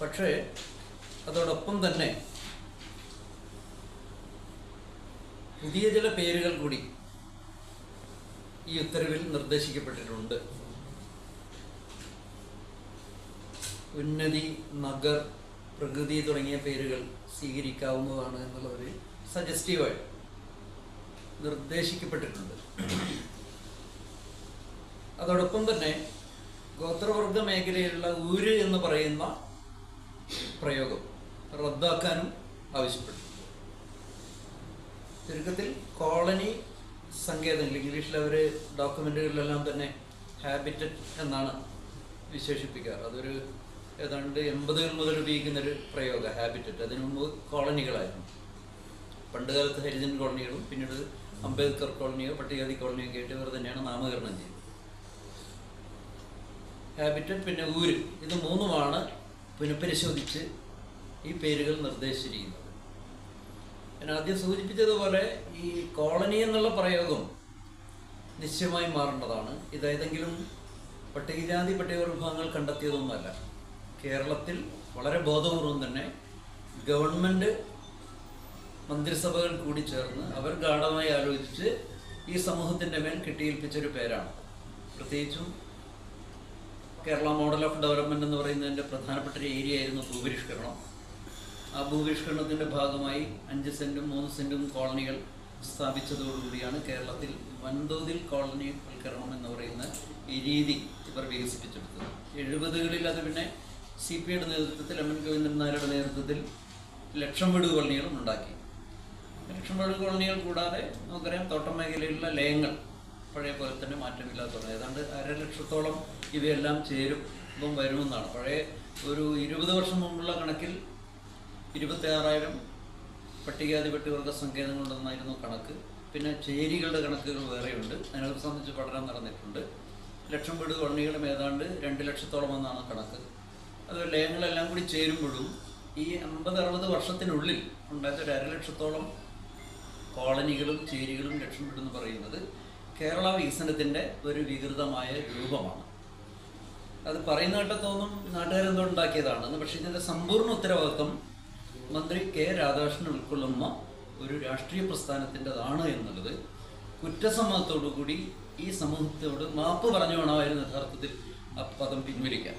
പക്ഷേ അതോടൊപ്പം തന്നെ പുതിയ ചില പേരുകൾ കൂടി ഈ ഉത്തരവിൽ നിർദ്ദേശിക്കപ്പെട്ടിട്ടുണ്ട്. ഉന്നതി നഗർ പ്രകൃതി തുടങ്ങിയ പേരുകൾ സ്വീകരിക്കാവുന്നതാണ് എന്നുള്ളൊരു സജസ്റ്റീവായി നിർദ്ദേശിക്കപ്പെട്ടിട്ടുണ്ട്. അതോടൊപ്പം തന്നെ ഗോത്രവർഗ മേഖലയിലുള്ള ഊര് എന്ന് പറയുന്ന പ്രയോഗം. റദ്ദാക്കാനും ആവശ്യപ്പെട്ടു. ചുരുക്കത്തിൽ കോളനി സങ്കേതങ്ങൾ ഇംഗ്ലീഷിൽ അവർ ഡോക്യുമെന്റുകളിലെല്ലാം തന്നെ ഹാബിറ്ററ്റ് എന്നാണ് വിശേഷിപ്പിക്കാറ്. അതൊരു ഏതാണ്ട് എൺപതുകൾ മുതൽ ഉപയോഗിക്കുന്നൊരു പ്രയോഗം ഹാബിറ്ററ്റ്. അതിനു മുമ്പ് കോളനികളായിരുന്നു. പണ്ട് കാലത്ത് ഹരിജൻ കോളനികളും പിന്നീട് അംബേദ്കർ കോളനിയോ പട്ടികജാതി കോളനിയോ ആയിട്ട് ഇവർ തന്നെയാണ് നാമകരണം ചെയ്തത്. ഹാബിറ്ററ്റ് പിന്നെ ഊര് ഇത് മൂന്നുമാണ് പുനഃപരിശോധിച്ച് ഈ പേരുകൾ നിർദ്ദേശിച്ചിരിക്കുന്നത് ഞാൻ ആദ്യം സൂചിപ്പിച്ചതുപോലെ ഈ കോളനി എന്നുള്ള പ്രയോഗം നിശ്ചയമായി മാറേണ്ടതാണ്. ഇത് ഏതെങ്കിലും പട്ടികജാതി പട്ടിക വിഭാഗങ്ങൾ കണ്ടെത്തിയതൊന്നുമല്ല. കേരളത്തിൽ വളരെ ബോധപൂർവം തന്നെ ഗവൺമെന്റ് മന്ത്രിസഭകൾ കൂടി ചേർന്ന് അവർ ഗാഠമായി ആലോചിച്ച് ഈ സമൂഹത്തിന്റെ മേൽ കെട്ടിയേൽപ്പിച്ചൊരു പേരാണ്. പ്രത്യേകിച്ചും കേരള മോഡൽ ഓഫ് ഡെവലപ്മെന്റ് എന്ന് പറയുന്നതിന്റെ പ്രധാനപ്പെട്ട ഒരു ഏരിയ ആയിരുന്നു ഭൂപരിഷ്കരണം. ആ ഭൂപരിഷ്കരണത്തിന്റെ ഭാഗമായി അഞ്ച് സെന്റും മൂന്ന് സെന്റും കോളനികൾ സ്ഥാപിച്ചതോടുകൂടിയാണ് കേരളത്തിൽ വൻതോതിൽ കോളനി വൽക്കരണം എന്ന് പറയുന്ന രീതി ഇവർ വികസിപ്പിച്ചെടുത്തത്. എഴുപതുകളിൽ അത് പിന്നെ സി പി ഐയുടെ നേതൃത്വത്തിൽ എം എൻ ഗോവിന്ദൻ നായരുടെ നേതൃത്വത്തിൽ ലക്ഷം വീട് കോളനികളും ഉണ്ടാക്കി. ലക്ഷം വീട് കോളനികൾ കൂടാതെ നമുക്കറിയാം തോട്ടം മേഖലയിലുള്ള ലയങ്ങൾ പഴയ പോലെ തന്നെ മാറ്റമില്ലാത്തതാണ് ഏതാണ്ട് അര ലക്ഷത്തോളം ഇവയെല്ലാം ചേരും ഇപ്പം വരുമെന്നാണ്. പഴയ ഒരു ഇരുപത് വർഷം മുമ്പുള്ള കണക്കിൽ ഇരുപത്തി ആറായിരം പട്ടികവർഗ സങ്കേതങ്ങളുണ്ടെന്നായിരുന്നു കണക്ക്. പിന്നെ ചേരികളുടെ കണക്കുകൾ വേറെയുണ്ട്. അതിനെ സംബന്ധിച്ച് പഠനം നടന്നിട്ടുണ്ട്. ലക്ഷം വീട് കോളനികളും ഏതാണ്ട് രണ്ട് ലക്ഷത്തോളം എന്നാണ് കണക്ക്. അത് ലയങ്ങളെല്ലാം കൂടി ചേരുമ്പോഴും ഈ അമ്പത് അറുപത് വർഷത്തിനുള്ളിൽ ഉണ്ടായ ഒരു അരലക്ഷത്തോളം കോളനികളും ചേരികളും ലക്ഷം വീടും എന്ന് പറയുന്നത് കേരള വികസനത്തിന്റെ ഒരു വികൃതമായ രൂപമാണ്. അത് പറയുന്ന കേട്ട തോന്നും നാട്ടുകാരെന്തോ ഉണ്ടാക്കിയതാണെന്ന് പക്ഷെ ഇതിന്റെ സമ്പൂർണ ഉത്തരവാദിത്വം മന്ത്രി കെ രാധാകൃഷ്ണൻ ഉൾക്കൊള്ളുന്ന ഒരു രാഷ്ട്രീയ പ്രസ്ഥാനത്തിന്റെതാണ് എന്നുള്ളത്. കുറ്റസമ്മതത്തോടു കൂടി ഈ സമൂഹത്തോട് മാപ്പ് പറഞ്ഞു വേണമായിരുന്നു യഥാർത്ഥത്തിൽ ആ പദം പിൻവലിക്കാൻ.